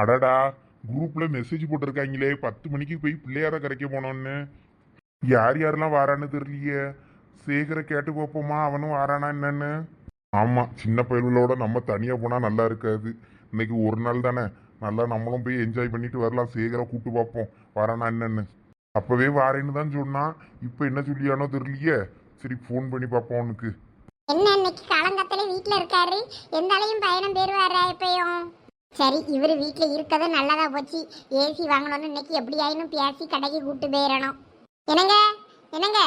அடடா குரூப்ல மெசேஜ் போட்டிருக்காங்களே பத்து மணிக்கு போய் பிள்ளையார கரைக்க போனோன்னு. யார் யாரெல்லாம் வாரான்னு தெரியலையே. சேகரை கேட்டு பார்ப்போமா அவனும் வாரானா என்னன்னு? ஆமாம் சின்ன பயல்களோட நம்ம தனியாக போனால் நல்லா இருக்காது. இன்னைக்கு ஒரு நாள் தானே. நல்லா நம்மளும் போய் என்ஜாய் பண்ணிட்டு வரலாம். சேகரை கூப்பிட்டு பார்ப்போம் வரானா என்னன்னு. அப்போவே வாரேன்னு தான் சொன்னான் இப்போ என்ன சொல்லியானோ தெரியலையே. சரி ஃபோன் பண்ணி பார்ப்போம் அவனுக்கு. என்ன இன்னைக்கு காலங்கத்திலே வீட்டில் இருக்காரு? எந்தாலையும் பயணம் பேருவாரா எப்பயும்? சரி இவர் வீட்ல இருக்கது நல்லதா போச்சு. ஏசி வாங்கணும்னு இன்னைக்கு எப்படி ஆயினும் பேசி கடைக்கு கூட்டு போயிடணும் என்னங்க? என்னங்க?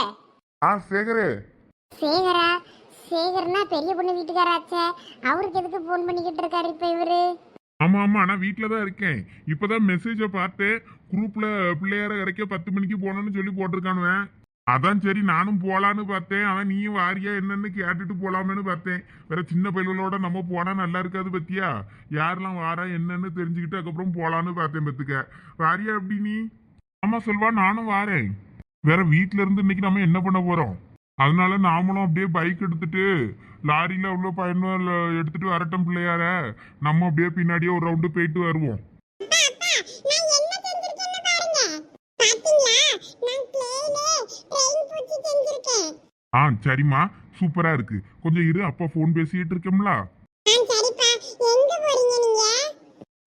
ஆ சேகரே. சேகரா? சேகர்னா பெரிய பொண்ணு வீட்டுக்காராச்சே. அவருக்கு எதுக்கு ஃபோன் பண்ணிக்கிட்டு இருக்காரு இப்ப இவரு? ஆமா ஆமா நான் வீட்டில் தான் இருக்கேன். இப்பதான் மெசேஜை பார்த்தேன் குரூப்ல பிள்ளையார கரைக்க பத்து மணிக்கு போகணும்னு சொல்லி போட்டிருக்கானுவேன். அதான் சரி நானும் போலான்னு பார்த்தேன். அவன் நீயும் வாரியா என்னன்னு கேட்டுட்டு போலாமேன்னு பார்த்தேன். வேற சின்ன பையலோட நம்ம போனா நல்லா இருக்காது பத்தியா? யாரெல்லாம் வாரா என்னன்னு தெரிஞ்சுக்கிட்டு அதுக்கப்புறம் போலான்னு பார்த்தேன் பத்துக்க. வாரியா எப்படி நீ? ஆமா சொல்வா நானும் வாரேன். வேற வீட்ல இருந்து இன்னைக்கு நம்ம என்ன பண்ண போறோம்? அதனால நாமளும் அப்படியே பைக் எடுத்துட்டு லாரியில உள்ள பயணம் எடுத்துட்டு வரட்டும் பிள்ளையார. நம்ம அப்படியே பின்னாடியே ஒரு ரவுண்டு போயிட்டு வருவோம். ஆ சரிம்மா. சூப்பரா இருக்கு. கொஞ்சம் இரு அப்பா ஃபோன் பேசிட்டு இருக்கோம்ல.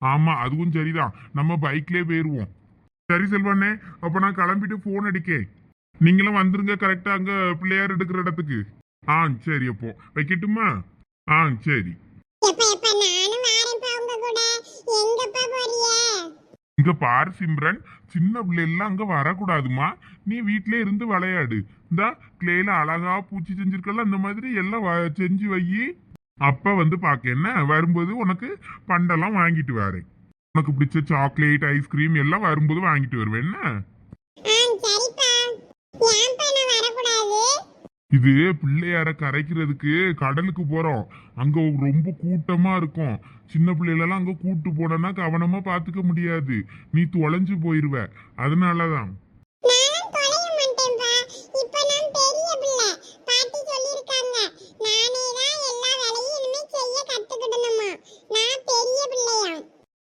ஆமா அதுவும் சரிதான். நம்ம பைக்லயே போயிருவோம். சரி செல்வண்ணே அப்ப நான் கிளம்பிட்டு ஃபோன் அடிக்கேன் நீங்களும் வந்துருங்க கரெக்டா அங்க பிள்ளையார் எடுக்கிற இடத்துக்கு. ஆ சரி அப்போ. வைக்கட்டுமா? ஆ சரி. இங்க பாரு சிம்ரன் சின்ன பிள்ளைலாம் அங்க வரக்கூடாதுமா. நீ வீட்ல இருந்து விளையாடு. இந்த கிளேல அழகா பூச்சி செஞ்சிருக்கல அந்த மாதிரி எல்லாம் செஞ்சு வை. அப்ப வந்து பாக்க என்ன? வரும்போது உனக்கு பண்டெல்லாம் வாங்கிட்டு வரேன். உனக்கு பிடிச்ச சாக்லேட் ஐஸ்கிரீம் எல்லாம் வரும்போது வாங்கிட்டு வருவேன். என்ன? இது பிள்ளையார கரைக்கிறதுக்கு கடலுக்கு போறோம். அங்க ரொம்ப கூட்டமா இருக்கும். சின்ன பிள்ளைகளெல்லாம் அங்க கூட்டு போனோம்னா கவனமா பாத்துக்க முடியாது. நீ தொலைஞ்சு போயிருவ. அதனாலதான்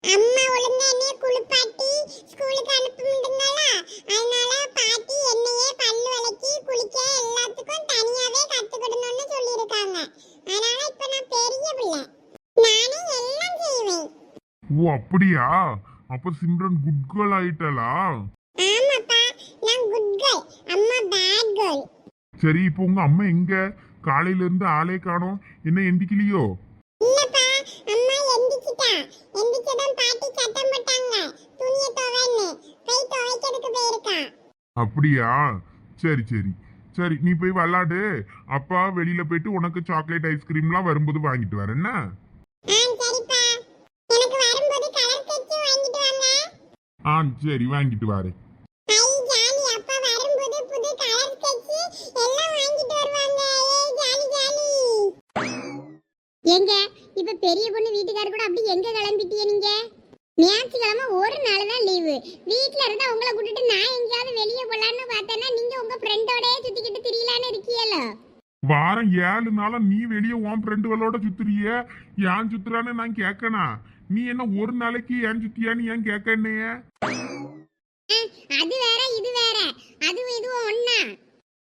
அம்மா ஒழுங்கா என்னைய குளிப்பாட்டி ஸ்கூலுக்கு அனுப்புமிட்டுங்களா அதனால பாட்டி என்னையே பல்லு விளக்கி குளிக்க எல்லாத்துக்கும் தனியாவே கத்துக்கிடணும்னு சொல்லியிருக்காங்க அதனால இப்ப நான் பெரிய பிள்ளை நானே எல்லாம் செய்வேன் ஓ அப்படியா? அப்ப சிம்ரன் குட் கேர்ள் ஆயிட்டலா ஆமாப்பா நான் குட் கேர்ள் அம்மா பேட் கேர்ள் சரி இப்போ உங்க அம்மா எங்க? காலையில இருந்து ஆளே காணோம். என்ன எந்திக்கலையோ? இல்லப்பா அம்மா எந்திச்சிட்டா எந்திச்சதும் பாட்டி சத்தம் போட்டாங்க. துணியை துவைன்னு. போய் துவைக்கிறதுக்கு போயிருக்கா. அப்படியா? சரி சரி. சரி நீ போய் விளாடு. அப்பா வெளியில போயிட்டு உனக்கு சாக்லேட் ஐஸ்கிரீம்லாம் வரும்போது வாங்கிட்டு வரேன் என்ன ஆ சரிப்பா எனக்கு வரும்போது கலர் ஸ்கெட்ச் வாங்கிட்டு வாங்க ஆ சரி வாங்கிட்டு வரேன். ஏங்க இப்ப பெரிய பொண்ணு வீட்டுக்காரர் கூட அப்படி எங்க கிளம்பிட்டீங்க நீங்க? ஞாயிற்றுக்கிழமை ஒரு நாள் தான் லீவு வீட்ல இருந்தா உங்களை கூட்டிட்டு நான் எங்கேயாவது வெளியே போலான்னு பார்த்தேன்னா நீங்க உங்க ஃப்ரெண்டோடயே சுத்திக்கிட்டு திரியலான்னு இருக்கீங்களோ வாரம் ஏழு நாளா நீ வெளியே உன் ஃப்ரெண்டுகளோட சுத்துறிய? ஏன் சுத்துறான்னு நான் கேட்கனா நீ என்ன ஒரு நாளைக்கு ஏன் சுத்தியான்னு ஏன் கேட்க என்னைய? அது வேற இது வேற. அதுவும் இதுவும் ஒண்ணா.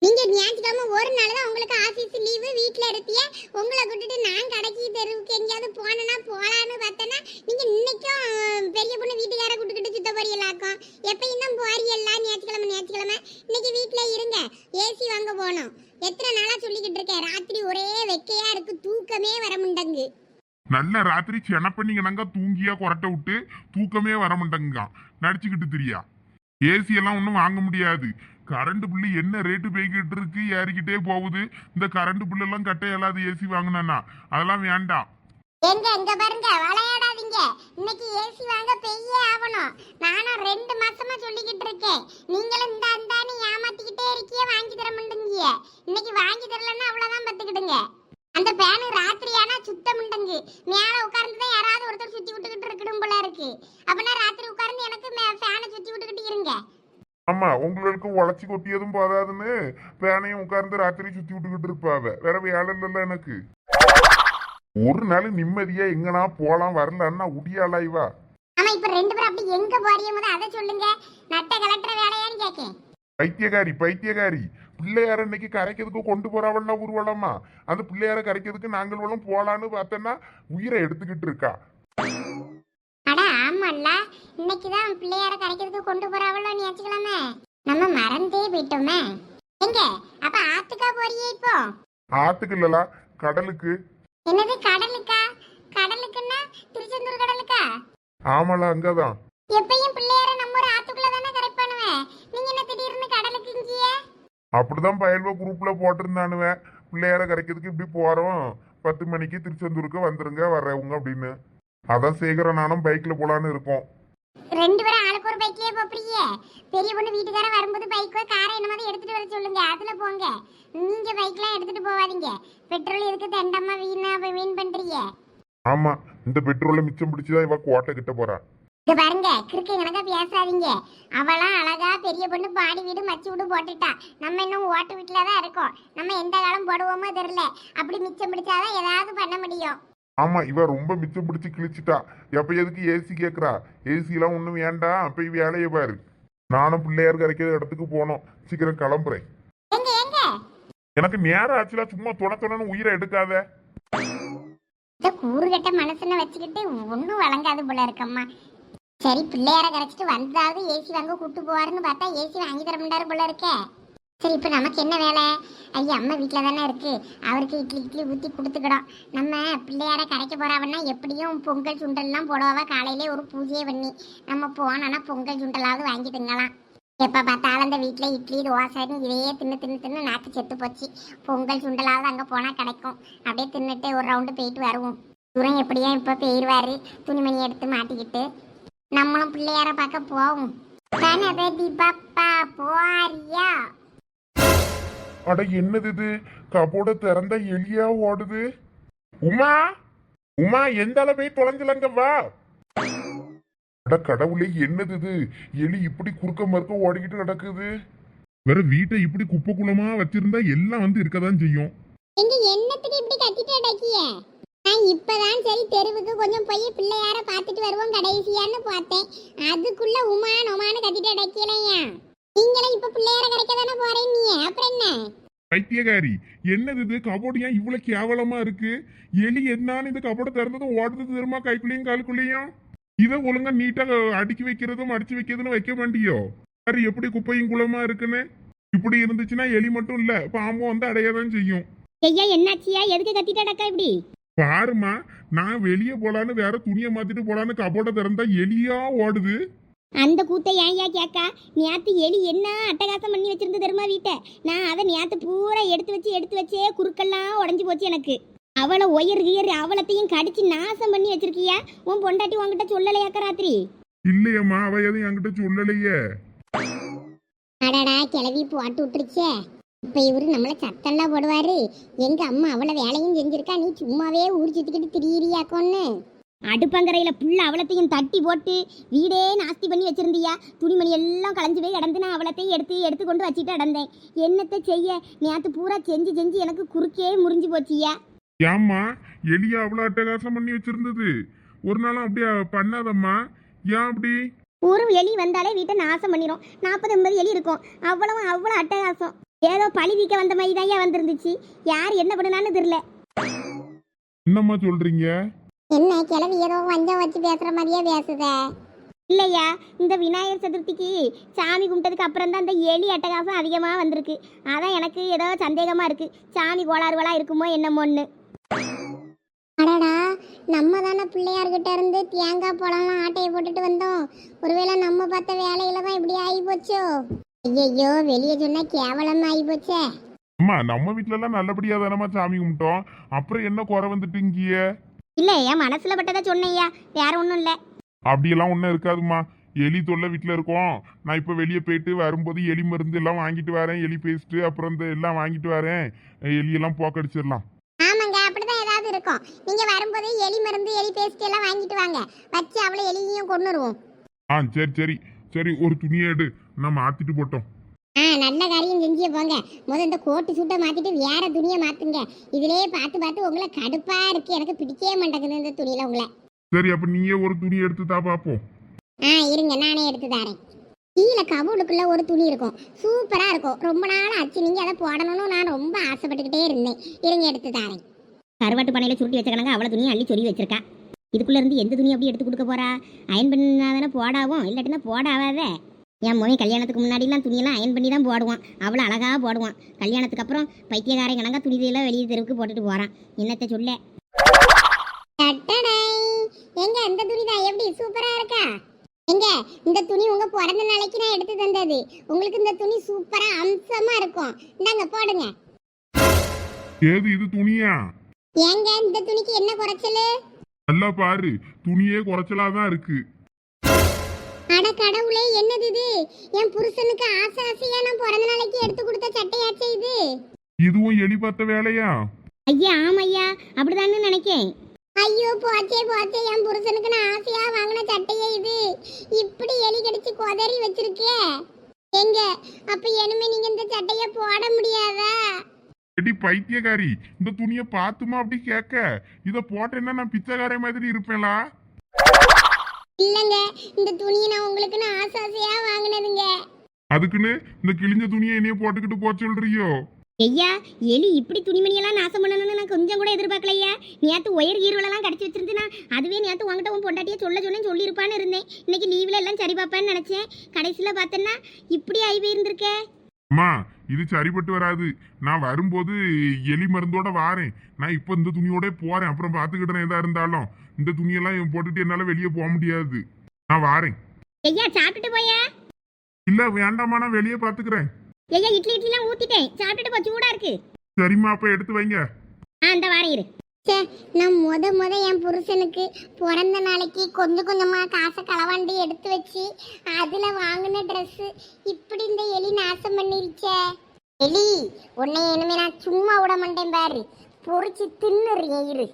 நீங்க ஞாயிற்றுக்கிழமை ஒரு நாள் தான் உங்களுக்கு ஆபீஸ் லீவு வீட்ல இருப்பிய உங்களை கூட்டிட்டு நான் கடைக்கு தெருவுக்கு எங்கேயாவது போனேன்னா போலான்னு பார்த்தேன்னா நீங்க இன்னைக்கும் பெரிய பொண்ணு வீட்டுக்கார கூட்டுக்கிட்டு சுத்த போறீங்களாக்கும் எப்பயும் தான் போறீங்களா ஞாயிற்றுக்கிழமை ஞாயிற்றுக்கிழமை. இன்னைக்கு வீட்ல இருங்க. ஏசி வாங்க போனோம் எத்தனை நாளா சொல்லிக்கிட்டு இருக்கேன். ராத்திரி ஒரே வெக்கையா இருக்கு. தூக்கமே வர முண்டங்கு. நல்ல ராத்திரி செனப்பண்ணிங்கனாங்க தூங்கியா கொரட்டை விட்டு தூக்கமே வர மாட்டேங்க நடிச்சுக்கிட்டு திரியா. ஏசி எல்லாம் ஒன்றும் வாங்க முடியாது. கரண்ட் பில்லு என்ன ரேட்டு போய்கிட்டு இருக்கு? ஏறிக்கிட்டே போகுது. இந்த கரண்ட் பில்லு எல்லாம் கட்ட இயலாது ஏசி வாங்கினா அதெல்லாம் வேண்டாம். எங்க எங்க பாருங்க விளையாடாதீங்க. இன்னைக்கு ஏசி வாங்க பெய்யே ஆகணும். நானும் ரெண்டு மாசமா சொல்லிக்கிட்டு இருக்கேன். நீங்களும் இந்த அந்தானு ஏமாத்திக்கிட்டே இருக்கியே வாங்கி தர மாட்டேங்க இன்னைக்கு வாங்கி தரலன்னா அவ்வளவுதான் பத்துக்கிடுங்க. அந்த பேனு ராத்திரி ஆனா சுத்த முண்டங்கு. மேல உட்கார்ந்து தான் யாராவது ஒருத்தர் சுத்தி விட்டுக்கிட்டு இருக்கணும் போல இருக்கு. அப்பனா ராத்திரி உட்கார்ந்து எனக்கு ஃபேனை சுத்தி விட்டுக்கிட்டு இருங்க. ஆமா உங்களுக்கு உழைச்சி கொட்டியதும் போதாதுன்னு பேனையும் உட்கார்ந்து ராத்திரி சுத்தி விட்டுக்கிட்டு இருப்பாவ. வேற வேலை இல்லைல்ல எனக்கு. ஒரு நாள் நிம்மதியா எங்கனா போலாம் வரலன்னா உடியாளா இவா ஆமா இப்ப ரெண்டு பேரும் அப்படி எங்க போறீங்க? முத அதை சொல்லுங்க. நட்ட கலட்டுற வேலையான்னு கேக்கேன். பைத்தியகாரி பைத்தியகாரி பிள்ளையார இன்னைக்கு கரைக்கிறதுக்கு கொண்டு போறாவல்ல ஊர்வலமா? அந்த பிள்ளையார கரைக்கிறதுக்கு நாங்கள் வளம் போலான்னு பார்த்தோன்னா உயிரை எடுத்துக்கிட்டு இருக்கா? அட ஆமால்ல. பிள்ளையார கரைக்கிறதுக்கு கொண்டு போறாவளோ நினைச்சுக்கலாமே நம்ம மறந்தே போயிட்டோமே. எங்க? அப்ப ஆத்துக்கா போறியே இப்போ? ஆத்துக்கு இல்லலா கடலுக்கு. என்னது கடலுக்கா? கடலுக்குன்னா திருச்செந்தூர் கடலுக்கா? ஆமாலா அங்கதான். எப்பயும் பிள்ளையார நம்ம ஒரு ஆத்துக்குள்ள தானே கரெக்ட் பண்ணுவேன் நீங்க என்ன திடீர்னு கடலுக்கு இங்கேயே அப்படிதான் பயல்வ குரூப்ல போட்டிருந்தானுவேன் பிள்ளையார கரைக்கிறதுக்கு இப்படி போறோம். பத்து மணிக்கு திருச்செந்தூருக்கு வந்துருங்க வர்றவங்க அப்படின்னு. அதான் சேகரம் நானும் பைக்ல போலான்னு இருக்கோம். ரெண்டு பேரும் ஆளுக்கு ஒரு பைக்லயே போறீங்க பெரிய பொண்ணு வீட்டுக்கார வரும்போது பைக்கோ காரை என்னமாதிரி எடுத்துட்டு வர சொல்லுங்க. அதுல போங்க. நீங்க பைக்லாம் எடுத்துட்டு போவாதீங்க. பெட்ரோல் எதுக்கு தண்டமா வீணா போய் வீண் பண்றீங்க? ஆமா இந்த பெட்ரோலை மிச்சம் பிடிச்சுதான் இவ கோட்டை கிட்ட போறா. இங்க பாருங்க கிறுக்கு கணக்கா பேசாதீங்க. அவளாம் அழகா பெரிய பொண்ணு பாடி வீடு மச்சு விடு போட்டுட்டா. நம்ம இன்னும் ஓட்டு வீட்டுல தான் இருக்கோம். நம்ம எந்த காலம் போடுவோமோ தெரியல. அப்படி மிச்சம் பிடிச்சாதான் ஏதாவது பண்ண முடியும். ஆமா இவ ரொம்ப மிச்சம் பிடிச்சு கிழிச்சிட்டா. எப்ப எதுக்கு ஏசி கேக்குறா? ஏசி எல்லாம் ஒண்ணும் வேண்டாம். போய் வேலையை பாரு. நானும் பிள்ளையார் கரைக்கிற இடத்துக்கு போனோம். சீக்கிரம் கிளம்புறேன். எனக்கு நேரம் ஆச்சுல. சும்மா தொண தொணன்னு உயிரை எடுக்காத. கூறுகட்ட மனசுன்னு வச்சுக்கிட்டு ஒன்றும் வழங்காது போல இருக்கம்மா சரி பிள்ளையார கரைச்சிட்டு வந்தாவது ஏசி வாங்க கூட்டு போவாருன்னு பார்த்தா ஏசி வாங்கி தர முடியாரு போல இருக்கே. சரி இப்போ நமக்கு என்ன வேலை? ஐயா அம்மா வீட்டில் தானே இருக்கு. அவருக்கு இட்லி இட்லி ஊற்றி கொடுத்துக்கிடும். நம்ம பிள்ளையார கரைக்க போறாவன்னா எப்படியும் பொங்கல் சுண்டல்லாம் போடுவாவா காலையிலே ஒரு பூஜையை பண்ணி. நம்ம போனோன்னா பொங்கல் சுண்டலாவது வாங்கி திங்கலாம். எப்போ பார்த்தாலும் அந்த வீட்டில் இட்லி தோசைன்னு இதையே தின்னு தின்னு தின்னு நாக்கு செத்து போச்சு. பொங்கல் சுண்டலாவது அங்கே போனால் கிடைக்கும். அப்படியே தின்னுட்டு ஒரு ரவுண்டு போயிட்டு வருவோம். தூரம் எப்படியும் இப்போ போயிடுவாரு துணிமணி எடுத்து மாட்டிக்கிட்டு நம்மளும் பிள்ளையார பார்க்க போவோம். கணபதி பாப்பா போறியா அட என்னது இது? கபோர்ட திறந்தா எலியா ஓடுது? உமா உமா எந்த அளவு போய் தொலைஞ்சலங்க வா. அட கடவுளே என்னது இது? எலி இப்படி குறுக்க மறுக்க ஓடிக்கிட்டு நடக்குது. வேற வீட்டை இப்படி குப்பை குளமா வச்சிருந்தா எல்லாம் வந்து இருக்கதான் செய்யும். எங்க என்னத்துக்கு இப்படி கத்திட்டு அடக்கிய சரி தெருவுக்கு கொஞ்சம் போய் பிள்ளையார பார்த்துட்டு வருவோம் கடைசியான்னு பார்த்தேன். அதுக்குள்ள உமா நொமான்னு கத்திட்டு அடக்கலையா? நீங்களும் இப்ப பிள்ளையார கரைக்க தானே போறேன் நீ அப்புறம் என்ன? பைத்தியகாரி என்னது இது? கபோர்டு ஏன் இவ்வளவு கேவலமா இருக்கு? எலி என்னான்னு இந்த கபோர்டு திறந்ததும் ஓடுறது தெரியுமா கைக்குள்ளேயும் காலுக்குள்ளேயும்? இதை ஒழுங்கா நீட்டா அடுக்கி வைக்கிறதும் அடிச்சு வைக்கிறதும் வைக்க மாட்டியோ? சரி எப்படி குப்பையும் குளமா இருக்குன்னு? இப்படி இருந்துச்சுன்னா எலி மட்டும் இல்ல பாம்பும் வந்து அடையதான் செய்யும். ஐயா என்னாச்சியா? எதுக்கு கத்திட்டு அடக்கா இப்படி? பாருமா நான் வெளியே போலான்னு வேற துணியை மாத்திட்டு போலான்னு கபோர்டை திறந்தா எலியா ஓடுது. அந்த கூத்தை ஏன்யா கேக்கா? நேத்து எலி என்ன அட்டகாசம் பண்ணி வச்சிருந்து தெரியுமா வீட்டை? நான் அதை நேத்து பூரா எடுத்து வச்சு எடுத்து வச்சே குறுக்கெல்லாம் உடஞ்சி போச்சு எனக்கு. அவளை ஒயர் கியர் அவளத்தையும் கடிச்சு நாசம் பண்ணி வச்சிருக்கியா? உன் பொண்டாட்டி உன்கிட்ட சொல்லலையாக்கா ராத்திரி? இல்லையம்மா அவ எதுவும் என்கிட்ட சொல்லலையே. அடடா கிளவி போட்டு விட்டுருச்சே. இப்ப இவரு நம்மள சத்தம்லாம் போடுவாரு. எங்க அம்மா அவளை வேலையும் செஞ்சிருக்கா நீ சும்மாவே ஊர் சுத்திக்கிட்டு திரியிறியாக்கோன்னு அடுப்பங்கரையில புள்ள அவளத்தையும் தட்டி போட்டு வீடே நாஸ்தி பண்ணி வச்சிருந்தியா? துணிமணி எல்லாம் களைஞ்சு போய் கிடந்து நான் அவளத்தையும் எடுத்து எடுத்து கொண்டு வச்சுட்டு நடந்தேன். என்னத்தை செய்ய? நேத்து பூரா செஞ்சு செஞ்சு எனக்கு குறுக்கே முறிஞ்சு போச்சியா? ஏம்மா எலியா அவ்வளோ அட்டகாசம் பண்ணி வச்சிருந்தது. ஒரு நாளும் அப்படியே பண்ணாதம்மா? ஏன் அப்படி? ஒரு எலி வந்தாலே வீட்டை நாசம் பண்ணிடும் நாற்பது ஐம்பது எலி இருக்கும். அவ்வளவு அவ்வளோ அட்டகாசம். ஏதோ பழி வீக்க வந்த மாதிரி தான் வந்திருந்துச்சு. யார் என்ன பண்ணுனான்னு தெரியல. என்னம்மா சொல்றீங்க? என்ன கிளவி ஏதோ வஞ்சம் வச்சு பேசுற மாதிரியே பேசுத? இல்லையா இந்த விநாயகர் சதுர்த்திக்கு சாமி கும்பிட்டதுக்கு அப்புறம் தான் இந்த எலி அட்டகாசம் அதிகமாக வந்திருக்கு. அதான் எனக்கு ஏதோ சந்தேகமா இருக்கு. சாமி கோளாறுகளா இருக்குமோ என்னமோன்னு. அடடா நம்ம தானே பிள்ளையார்கிட்ட இருந்து தேங்காய் பழம்லாம் ஆட்டையை போட்டுட்டு வந்தோம். ஒருவேளை நம்ம பார்த்த வேலையில தான் இப்படி ஆகி போச்சோ? ஐயோ வெளியே சொன்னா கேவலம் ஆகி போச்சே. அம்மா நம்ம வீட்ல எல்லாம் நல்லபடியா தானம்மா சாமி கும்பிட்டோம். அப்புறம் என்ன குறை வந்துட்டு இங்கேயே? இல்லை என் மனசுல பட்டதை சொன்னையா வேற ஒன்றும் இல்லை. அப்படியெல்லாம் ஒன்றும் இருக்காதும்மா. எலி தொல்லை வீட்டில் இருக்கோம். நான் இப்போ வெளியே போயிட்டு வரும்போது எலி மருந்து எல்லாம் வாங்கிட்டு வரேன். எலி பேஸ்ட்டு அப்புறம் இந்த எல்லாம் வாங்கிட்டு வரேன். எலியெல்லாம் போக்கடிச்சிடலாம். ஆமாங்க அப்படிதான் ஏதாவது இருக்கும். நீங்க வரும்போது எலி மருந்து எலி பேஸ்ட் எல்லாம் வாங்கிட்டு வாங்க. வச்சு அவளை எலியையும் கொண்டுருவோம் ஆ சரி சரி. சரி ஒரு துணியை எடு. நான் மாத்திட்டு போட்டோம். ஆ நல்ல காரியம் செஞ்சே போங்க. முத இந்த கோட்டு சூட்டை மாத்திட்டு வேற துணியை மாத்துங்க. இதுலயே பார்த்து பார்த்து உங்களை கடுப்பா இருக்கு. எனக்கு பிடிக்கவே மாட்டேங்குது இந்த துணியில உங்களை. சரி அப்போ நீயே ஒரு துணி எடுத்து தா பார்ப்போம் ஆ இருங்க நானே எடுத்து தரேன். கீழே கபோர்டுக்குள்ள ஒரு துணி இருக்கும். சூப்பரா இருக்கும். ரொம்ப நாள் ஆச்சு. நீங்க அதை போடணும்னு நான் ரொம்ப ஆசைப்பட்டுக்கிட்டே இருந்தேன். இருங்க எடுத்து தரேன். கருவாட்டு பானையில சுருட்டி வச்சிருக்காங்க அவ்வளோ துணியை அள்ளி சொருவி வச்சிருக்கா. இதுக்குள்ள இருந்து எந்த துணி அப்படி எடுத்து கொடுக்க போறா? அயன் பண்ணா தானே போடாவும். இல்லாட்டினா போட ஆகாதே என் மோனி கல்யாணத்துக்கு முன்னாடிலாம் துணியெல்லாம் அயன் பண்ணி தான் போடுவான். அவ்வளோ அழகா போடுவான். கல்யாணத்துக்கு அப்புறம் பைத்தியக்காரன் கணக்கா துணிதையெல்லாம் வெளியே தெருவுக்கு போட்டுட்டு போறான். என்னத்தை சொல்ல. எங்க இந்த துணி தான்? எப்படி சூப்பரா இருக்கா? எங்க இந்த துணி உங்க பிறந்த நாளைக்கு நான் எடுத்து தந்தது. உங்களுக்கு இந்த துணி சூப்பரா அம்சமா இருக்கும். இந்தாங்க போடுங்க. ஏது இது துணியா? ஏங்க இந்த துணிக்கு என்ன குறைச்சலு? நல்லா பாரு துணியே குறைச்சலா தான் இருக்கு. அட கடவுளே என்னது இது? என் புருஷனுக்கு ஆசை ஆசையா நான் பிறந்த நாளைக்கு எடுத்து கொடுத்த சட்டையாச்சே இது? இதுவும் எலி பார்த்த வேலையா? ஐயா ஆமையா அப்படிதான்னு நினைக்கேன். ஐயோ போச்சே போச்சே என் புருஷனுக்கு நான் ஆசையா வாங்கின சட்டையே இது. இப்படி எலி கடிச்சு கொதறி வச்சிருக்கே. எங்க அப்ப இனிமே நீங்க இந்த சட்டைய போட முடியாதா? எடி பைத்தியக்காரி இந்த துணியை பார்த்துமா அப்படி கேட்க? இத போட்டேன்னா நான் பிச்சைக்காரன் மாதிரி இருப்பேன்லா. இல்லங்க இந்த துணியை நான் உங்களுக்கு நான் ஆசை ஆசையா வாங்கினதுங்க. அதுக்குன்னு இந்த கிழிஞ்ச துணியை என்னைய போட்டுக்கிட்டு போக சொல்றியோ? ஐயா எலி இப்படி துணிமணியெல்லாம் நாசம் பண்ணணும்னு நான் கொஞ்சம் கூட எதிர்பார்க்கலையா? நேற்று ஒயர் ஈரோலெல்லாம் கடிச்சு வச்சிருந்துனா அதுவே நேற்று உங்ககிட்ட உன் பொண்டாட்டியே சொல்ல சொன்னேன் சொல்லியிருப்பான்னு இருந்தேன். இன்னைக்கு லீவில் எல்லாம் சரி பார்ப்பேன்னு நினச்சேன். கடைசியில் பார்த்தேன்னா இப்படி ஆகி போயிருந்திருக்கே? அம்மா இது சரிப்பட்டு வராது. நான் வரும்போது எலி மருந்தோட வாரேன். நான் இப்போ இந்த துணியோட போறேன். அப்புறம் பார்த்துக்கிட்டேன் எதா இருந்தாலும். இந்த துணியெல்லாம் போட்டுட்டு என்னால வெளியே போக முடியாது. நான் வாரேன். ஐயா சாப்பிட்டுட்டு போயா? இல்ல வேண்டாமா நான் வெளியே பார்த்துக்கிறேன் ஐயா இட்லி இட்லிலாம் ஊற்றிட்டேன் சாப்பிட்டுட்டு போ சூடாக இருக்கு. சரிம்மா அப்ப எடுத்து வைங்க. இரு. நான் முத முத என் புருஷனுக்கு பிறந்த நாளைக்கு கொஞ்சம் கொஞ்சமா காசை களவாண்டி எடுத்து வச்சு அதுல வாங்கின ட்ரெஸ்ஸு இப்படி இந்த எலி நாசம் பண்ணிருச்சே. எலி உன்னை இனிமே நான் சும்மா விட மாட்டேன் பாரு. பொறிச்சு தின்னுறேன் இரு.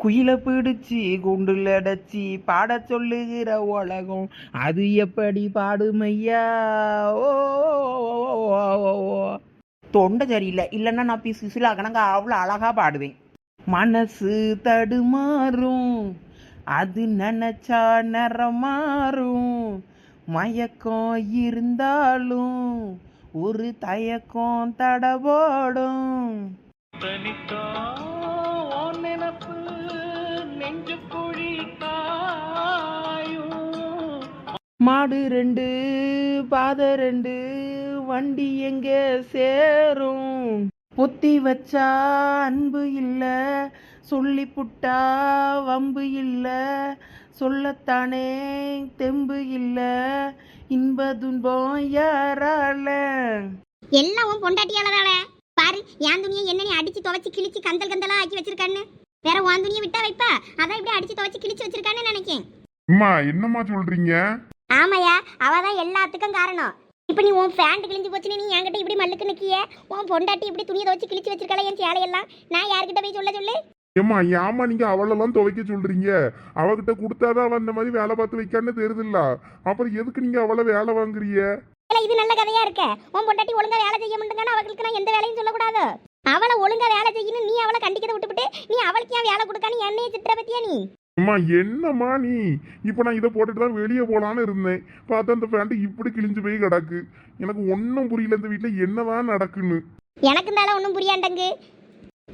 குயில பிடிச்சி குண்டுல அடைச்சி பாட சொல்லுகிற உலகம் அது எப்படி பாடுமையா? ஓ ஓ, ஓ, ஓ, ஓ. தொண்டை சரியில்லை இல்லைன்னா நான் பி சுசிலா கணங்க அவ்வளோ அழகாக பாடுவேன். மனசு தடுமாறும் அது நினைச்சா நிறமாறும். மயக்கம் இருந்தாலும் ஒரு தயக்கம் தடவோடும் மாடு ரெண்டு பாதை ரெண்டு வண்டி எங்க சேரும்? புத்தி வச்சா அன்பு இல்ல சொல்லி புட்டா வம்பு இல்ல சொல்லத்தானே தெம்பு இல்ல இன்ப துன்பம் யாரால? எல்லாம் உன் பொண்டாட்டியால பாரு என் துணியை என்ன நீ அடிச்சு துவைச்சு கிழிச்சு கந்தல் கந்தலா ஆக்கி வச்சிருக்கான்னு. வேற உன் துணியை விட்டா வைப்பா? அதான் இப்படி அடிச்சு துவைச்சு கிழிச்சு வச்சிருக்கான்னு நினைக்கேன். அம்மா என்னம்மா சொல்றீங்க? ஆமாயா அவ தான் எல்லாத்துக்கும் காரணம். இப்போ நீ உன் ஃபேண்ட் கிழிஞ்சு போச்சுன்னு நீ என்கிட்ட இப்படி மல்லுக்கு நிக்கிய? உன் பொண்டாட்டி இப்படி துணியை துவைச்சு கிழிச்சு வச்சிருக்கல என் சேலையெல்லாம்? நான் யார்கிட்ட போய் சொல்ல சொல்லு? ஏம்மா ஏம்மா நீங்க அவளெல்லாம் துவைக்க சொல்றீங்க. அவகிட்ட கொடுத்தாதான் அந்த மாதிரி வேலை பார்த்து வைக்கான்னு தெரியுதுல்ல. அப்புறம் எதுக்கு நீங்க அவளை வேலை வாங்குறீங்க? இது நல்ல கதையா இருக்க. உன் பொண்டாட்டி ஒழுங்கா வேலை செய்ய மாட்டேங்கன்னு அவளுக்கு நான் எந்த வேலையும் சொல்லக்கூடாது. அவளை ஒழுங்கா வேலை செய்யணும் நீ அவளை கண்டிக்கிறத விட்டுவிட்டு நீ அவளுக்கு ஏன் வேலை கொடுக்கான்னு என்னைய திட்டுற பத்தியா நீ? அம்மா என்னம்மா நீ? இப்போ நான் இதை போட்டுட்டு தான் வெளியே போகலான்னு இருந்தேன். பார்த்தா அந்த பேண்ட் இப்படி கிழிஞ்சு போய் கிடக்கு. எனக்கு ஒன்றும் புரியல இந்த வீட்டில் என்னதான் நடக்குன்னு. எனக்கு இருந்தால ஒன்றும் புரியாண்டங்கு.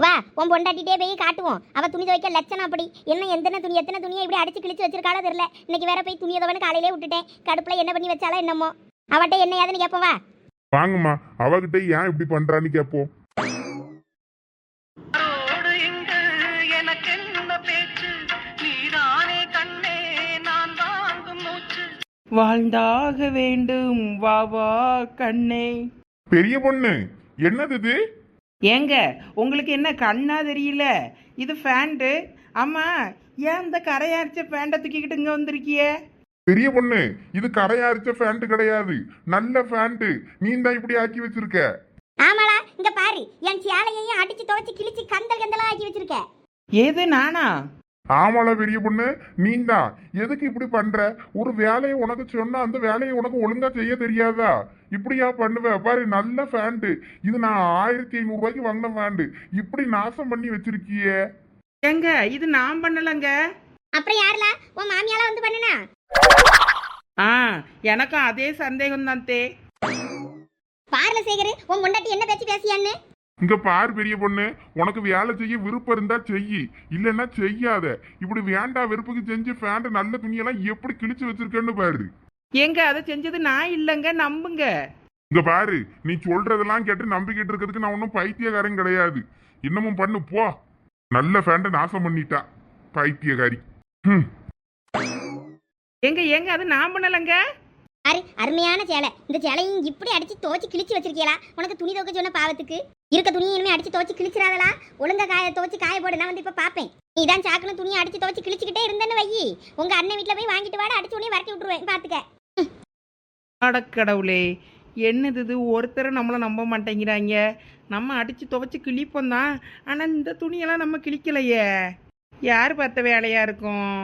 வா உன் பொண்டாட்டிட்டே போய் காட்டுவோம். அவ துணி துவைக்க லட்சணம் அப்படி. என்ன எத்தனை துணி எத்தனை துணியை இப்படி அடிச்சு கிழிச்சு வச்சிருக்காளோ தெரியல. இன்னைக்கு வேற போய் துணியை தவனு காலையிலே விட்டுட்டேன். கடுப்புல என்ன பண்ணி வச்சாலோ என்னமோ. அவட்ட என்ன ஏதுன்னு கேட்போம் வா. வாங்கம்மா அவகிட்ட ஏன் இப்படி பண்றான்னு கேட்போம் வாழ்ந்தாக வேண்டும். வா வா கண்ணே. பெரிய பொண்ணு என்னது இது? ஏங்க உங்களுக்கு என்ன கண்ணா தெரியல? இது ஃபேண்ட்டு. ஆமா ஏன் இந்த கரையாரிச்ச ஃபேண்ட்டை தூக்கிக்கிட்டு இங்க வந்திருக்கியே? பெரிய பொண்ணு இது கரையாரிச்ச ஃபேண்ட் கிடையாது. நல்ல ஃபேண்ட் நீ தான் இப்படி ஆக்கி வச்சிருக்க. ஆமாடா இங்க பாரு. என் சேலையையும் அடிச்சு துவைச்சு கிழிச்சு கந்தல் கந்தலா ஆக்கி வச்சிருக்க. ஏது நானா? ஆமால பெரிய பொண்ணு நீ தான் எதுக்கு இப்படி பண்ற? ஒரு வேலையை உனக்கு சொன்னா அந்த வேலையை உனக்கு ஒழுங்கா செய்ய தெரியாதா? இப்படியா பண்ணுவ? பாரு நல்ல ஃபேண்ட் இது நான் ஆயிரத்தி ஐநூறு ரூபாய்க்கு வாங்கின ஃபேண்ட் இப்படி நாசம் பண்ணி வச்சிருக்கியே. ஏங்க இது நான் பண்ணலங்க. அப்புறம் யாருல? உன் மாமியால வந்து பண்ணுனா? ஆ எனக்கும் அதே சந்தேகம் தான் தே. பாருல சேகர் உன் முண்டாட்டி என்ன பேச்சு பேசியான்னு? இங்க பாரு பெரிய பொண்ணு உனக்கு வேலை செய்ய விருப்பம் இருந்தா செய்யி இல்லைன்னா செய்யாத. இப்படி வேண்டா வெறுப்புக்கு செஞ்சு ஃபேண்ட் நல்ல துணியெல்லாம் எப்படி கிழிச்சு வச்சிருக்கேன்னு பாரு. எங்க அதை செஞ்சது நான் இல்லைங்க நம்புங்க. இங்க பாரு நீ சொல்றதெல்லாம் கேட்டு நம்பிக்கிட்டு இருக்கிறதுக்கு நான் ஒன்றும் பைத்தியக்காரன் கிடையாது. இன்னமும் பண்ணு போ. நல்ல ஃபேண்ட நாசம் பண்ணிட்டா பைத்தியக்காரி. ஹம். எங்க எங்க அது நான் பண்ணலைங்க? அரு அருமையான சேலை. இந்த சேலையும் இப்படி அடிச்சு துவச்சி கிழிச்சு வச்சிருக்கியலா? உனக்கு துணி துவைக்க சொன்ன பாவத்துக்கு? இருக்க துணியை இனிமே அடிச்சு துவச்சி கிழிச்சிடாதலா? ஒழுங்கா காய துவச்சி காய போடு. நான் வந்து இப்ப பாப்பேன். நீ தான் சாக்குன்னு துணியை அடிச்சு துவச்சி கிழிச்சுக்கிட்டே இருந்தேன்னு வை உங்க அண்ணன் வீட்டுல போய் வாங்கிட்டு வாட. அடிச்சு உடனே வரட்டி விட்டுருவேன். பாத்துக்க. அடக்கடவுளே என்னது இது? ஒருத்தரை நம்மளை நம்ப மாட்டேங்கிறாங்க. நம்ம அடித்து துவைச்சி கிழிப்போம் தான். ஆனால் இந்த துணியெல்லாம் நம்ம கிழிக்கலையே. யார் பார்த்த வேலையாக இருக்கும்?